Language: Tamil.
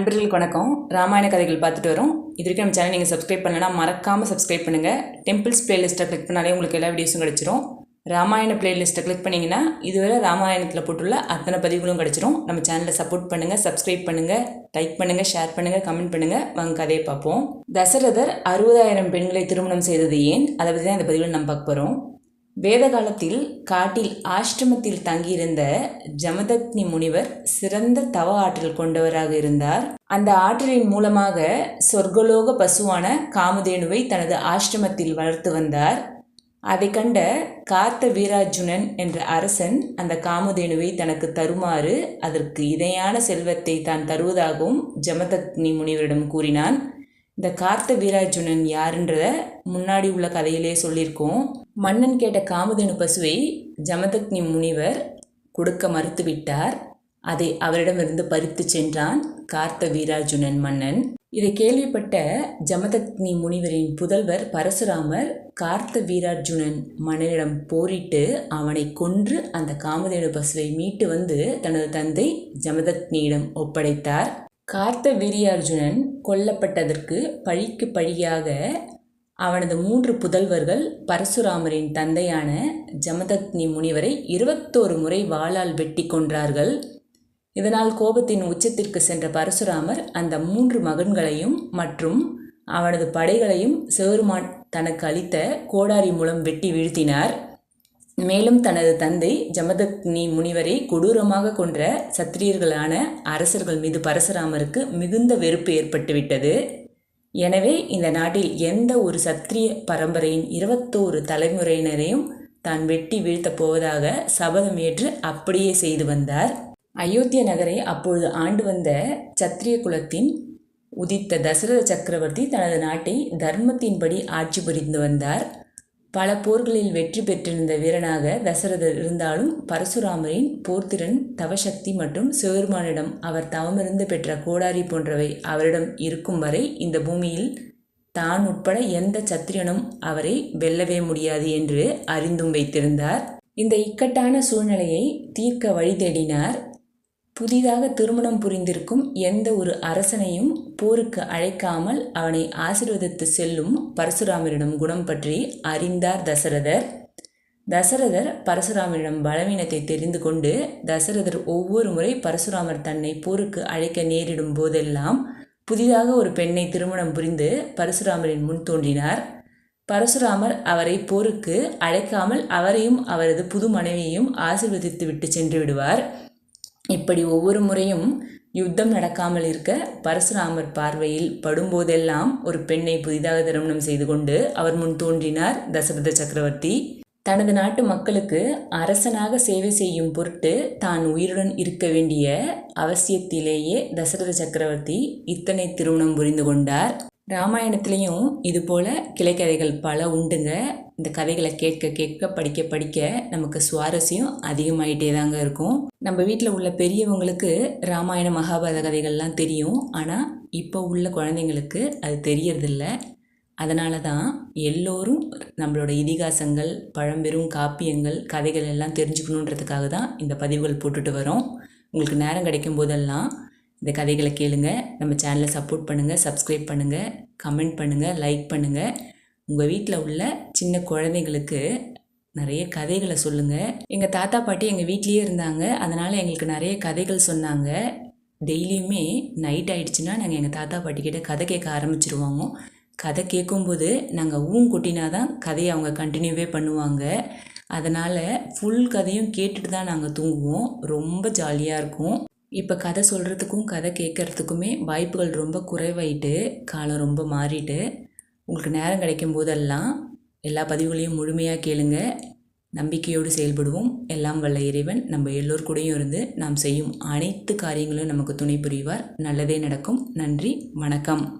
அன்பர்களுக்கு வணக்கம். ராமாயண கதைகள் பார்த்துட்டு வரோம். இது வரைக்கும் நம்ம சேனல் நீங்கள் சப்ஸ்கிரைப் பண்ணலன்னா மறக்காமல் சப்ஸ்கிரைப் பண்ணுங்கள் டெம்பிள்ஸ் பிளேலிஸ்ட்டை கிளிக் பண்ணாலே உங்களுக்கு எல்லா வீடியோஸும் கிடச்சிரும். ராமாயண பிளேலிஸ்ட்டை கிளிக் பண்ணிங்கன்னா இதுவரை ராமாயணத்தில் போட்டுள்ள அத்தனை பதிவுகளும் கிடச்சிரும். நம்ம சேனலை சப்போர்ட் பண்ணுங்கள் சப்ஸ்கிரைப் பண்ணுங்கள் லைக் பண்ணுங்கள் ஷேர் பண்ணுங்கள் கமெண்ட் பண்ணுங்கள் வாங்க கதையை பார்ப்போம். தசரதர் அறுபதாயிரம் பெண்களை திருமணம் செய்தது ஏன்? அதை பற்றி தான் இந்த பதிவில் நம்ம பார்க்க போகிறோம் வேத காலத்தில் காட்டில் ஆஷ்டிரமத்தில் தங்கியிருந்த ஜமதக்னி முனிவர் சிறந்த தவ ஆற்றல் கொண்டவராக இருந்தார். அந்த ஆற்றலின் மூலமாக சொர்க்கலோக பசுவான காமதேனுவை தனது ஆஷ்டிரமத்தில் வளர்த்து வந்தார். அதை கண்ட கார்த்த வீரார்ஜுனன் என்ற அரசன் அந்த காமதேனுவை தனக்கு தருமாறு அதற்கு இணையான செல்வத்தை தான் தருவதாகவும் ஜமதக்னி முனிவரிடம் கூறினான். இந்த கார்த்த வீரார்ஜுனன் யாருன்றத முன்னாடி உள்ள கதையிலே சொல்லியிருக்கோம். மன்னன் கேட்ட காமதேனு பசுவை ஜமதக்னி முனிவர் கொடுக்க மறுத்துவிட்டார். அதை அவரிடமிருந்து பறித்து சென்றான் கார்த்த வீரார்ஜுனன் மன்னன். இதை கேள்விப்பட்ட ஜமதக்னி முனிவரின் புதல்வர் பரசுராமர் கார்த்த வீரார்ஜுனன் மன்னனிடம் போரிட்டு அவனை கொன்று அந்த காமதேனு பசுவை மீட்டு வந்து தனது தந்தை ஜமதக்னியிடம் ஒப்படைத்தார். கார்த்த வீரியார்ஜுனன் கொல்லப்பட்டதற்கு பழிக்கு பழியாக அவனது மூன்று புதல்வர்கள் பரசுராமரின் தந்தையான ஜமதக்னி முனிவரை இருபத்தோரு முறை வாளால் வெட்டி கொன்றார்கள். இதனால் கோபத்தின் உச்சத்திற்கு சென்ற பரசுராமர் அந்த மூன்று மகன்களையும் மற்றும் அவனது படைகளையும் சிவருமான் தனக்கு அளித்த கோடாரி மூலம் வெட்டி வீழ்த்தினார். மேலும் தனது தந்தை ஜமதக்னி முனிவரை கொடூரமாக கொன்ற சத்திரியர்களான அரசர்கள் மீது பரசுராமருக்கு மிகுந்த வெறுப்பு ஏற்பட்டுவிட்டது. எனவே இந்த நாட்டில் எந்த ஒரு சத்திரிய பரம்பரையின் இருபத்தோரு தலைமுறையினரையும் தான் வெட்டி வீழ்த்தப் போவதாக சபதம் ஏற்று அப்படியே செய்து வந்தார். அயோத்திய நகரை அப்பொழுது ஆண்டு வந்த சத்திரிய குலத்தின் உதித்த தசரத சக்கரவர்த்தி தனது நாட்டை தர்மத்தின்படி ஆட்சி புரிந்து வந்தார். பல போர்களில் வெற்றி பெற்றிருந்த வீரனாக தசரதர் இருந்தாலும் பரசுராமரின் போர்த்திறன் தவசக்தி மற்றும் சிவருமானிடம் அவர் தவமிருந்து பெற்ற கோடாரி போன்றவை அவரிடம் இருக்கும் வரை இந்த பூமியில் தான் உட்பட எந்த சத்திரியனும் அவரை வெல்லவே முடியாது என்று அறிந்தும் வைத்திருந்தார். இந்த இக்கட்டான சூழ்நிலையை தீர்க்க வழி தேடினார் புதிதாக திருமணம் புரிந்திருக்கும் எந்த ஒரு அரசனையும் போருக்கு அழைக்காமல் அவனை ஆசிர்வதித்து செல்லும் பரசுராமரிடம் குணம் பற்றி அறிந்தார் தசரதர். தசரதர் பரசுராமரிடம் பலவீனத்தை தெரிந்து கொண்டு தசரதர் ஒவ்வொரு முறை பரசுராமர் தன்னை போருக்கு அழைக்க நேரிடும் போதெல்லாம் புதிதாக ஒரு பெண்ணை திருமணம் புரிந்து பரசுராமரின் முன் தோன்றினார். பரசுராமர் அவரை போருக்கு அழைக்காமல் அவரையும் அவரது புது மனைவியையும் ஆசிர்வதித்து விட்டு சென்று விடுவார். இப்படி ஒவ்வொரு முறையும் யுத்தம் நடக்காமல் இருக்க பரசுராமர் பார்வையில் படும்போதெல்லாம் ஒரு பெண்ணை புதிதாக திருமணம் செய்து கொண்டு அவர் முன் தோன்றினார் தசரத சக்கரவர்த்தி. தனது நாட்டு மக்களுக்கு அரசனாக சேவை செய்யும் பொருட்டு தான் உயிருடன் இருக்க வேண்டிய அவசியத்திலேயே தசரத சக்கரவர்த்தி இத்தனை திருமணம் புரிந்து கொண்டார். ராமாயணத்துலேயும் இது போல் கிளைக்கதைகள் பல உண்டுங்க. இந்த கதைகளை கேட்க கேட்க படிக்க படிக்க நமக்கு சுவாரஸ்யம் அதிகமாயிட்டே தாங்க இருக்கும். நம்ம வீட்டில் உள்ள பெரியவங்களுக்கு ராமாயண மகாபாரத கதைகள்லாம் தெரியும். ஆனால் இப்போ உள்ள குழந்தைங்களுக்கு அது தெரியறதில்ல. அதனால தான் எல்லோரும் நம்மளோட இதிகாசங்கள் பழம்பெரும் காப்பியங்கள் கதைகள் எல்லாம் தெரிஞ்சுக்கணுன்றதுக்காக தான் இந்த பதிவுகள் போட்டுட்டு வரோம். உங்களுக்கு நேரம் கிடைக்கும் போதெல்லாம் இந்த கதைகளை கேளுங்க. நம்ம சேனலை சப்போர்ட் பண்ணுங்கள் சப்ஸ்கிரைப் பண்ணுங்கள் கமெண்ட் பண்ணுங்கள் லைக் பண்ணுங்கள் உங்கள் வீட்டில் உள்ள சின்ன குழந்தைங்களுக்கு நிறைய கதைகளை சொல்லுங்கள் எங்கள் தாத்தா பாட்டி எங்கள் வீட்லேயே இருந்தாங்க. அதனால் எங்களுக்கு நிறைய கதைகள் சொன்னாங்க. டெய்லியுமே நைட் ஆயிடுச்சுன்னா நாங்கள் எங்கள் தாத்தா பாட்டிக்கிட்ட கதை கேட்க ஆரம்பிச்சிருவாங்க கதை கேட்கும்போது நாங்கள் ஊன் கொட்டினா தான் கதையை அவங்க கண்டினியூவே பண்ணுவாங்க. அதனால் ஃபுல் கதையும் கேட்டுட்டு தான் நாங்கள் தூங்குவோம். ரொம்ப ஜாலியாக இருக்கும். இப்போ கதை சொல்கிறதுக்கும் கதை கேட்குறதுக்குமே வாய்ப்புகள் ரொம்ப குறைவாயிட்டு காலம் ரொம்ப மாறிட்டு உங்களுக்கு நேரம் கிடைக்கும் போதெல்லாம் எல்லா பதிவுகளையும் முழுமையாக கேளுங்க. நம்பிக்கையோடு செயல்படுவோம். எல்லாம் வல்ல இறைவன். நம்ம எல்லோர் கூடயும் இருந்து நாம் செய்யும் அனைத்து காரியங்களும் நமக்கு துணை புரிவார். நல்லதே நடக்கும். நன்றி. வணக்கம்.